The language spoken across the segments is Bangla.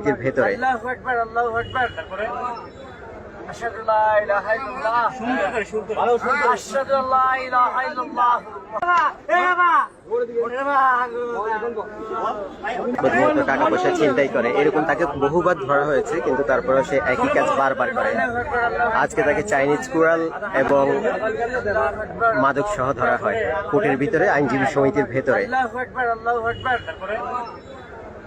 মসজিদের ভেতরে। আল্লাহু আকবার আল্লাহু আকবার। আশহাদু লা ইলাহা ইল্লাল্লাহ। সুন্দর করে সুন্দর ভালো সুন্দর আশহাদু লা ইলাহা ইল্লাল্লাহ। এ বাবা ওরে প্রতিনিয়ত টাকা পয়সা ছিনতাই করে। এরকম তাকে বহুবার ধরা হয়েছে কিন্তু তারপরেও সে একই কাজ বারবার করে। আজকে তাকে চাইনিজ কুড়াল এবং মাদক সহ ধরা হয়। কোর্টের ভিতরে আইনজীবী সমিতির ভেতরে।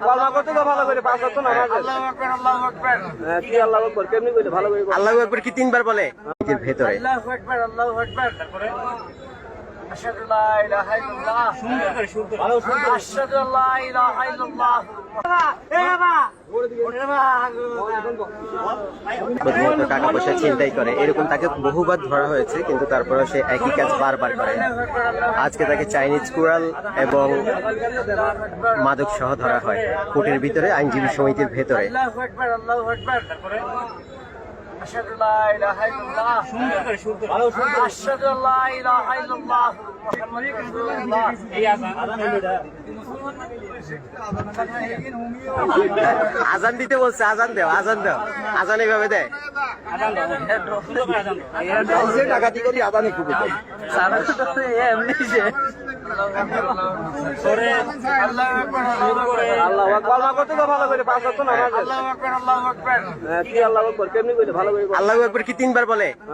আল্লাহু ভালো করে পাঁচ। আল্লাহু হ্যাঁ, কি তিনবার বলে ভেতরে আল্লাহু আশহাদু লা ইলাহা ইল্লাল্লাহ। সুন্দর করে সুন্দর ভালো সুন্দর আশহাদু লা ইলাহা ইল্লাল্লাহ। এ বাবা। ওরে প্রতিনিয়ত টাকা পয়সা ছিনতাই করে। এরকম তাকে বহুবার ধরা হয়েছে কিন্তু তারপরেও সে একই কাজ বারবার করে। আজকে তাকে চাইনিজ কুড়াল এবং মাদক সহ ধরা হয়। কোর্টের ভিতরে আইনজীবী সমিতির ভেতরে আল্লাহু আকবার আল্লাহু আকবার আশহাদু লা ইলাহা ইল্লাল্লাহ। সুন্দর করে সুন্দর। ভালো সুন্দর। আশহাদু লা ইলাহা ইল্লাল্লাহ। মুহাম্মাদুর রাসূলুল্লাহ। এই আযান আজান দিতে বলছে আজান দেও আজান দেও। আজান এইভাবে দেয়। আল্লাহ কি তিনবার বলে?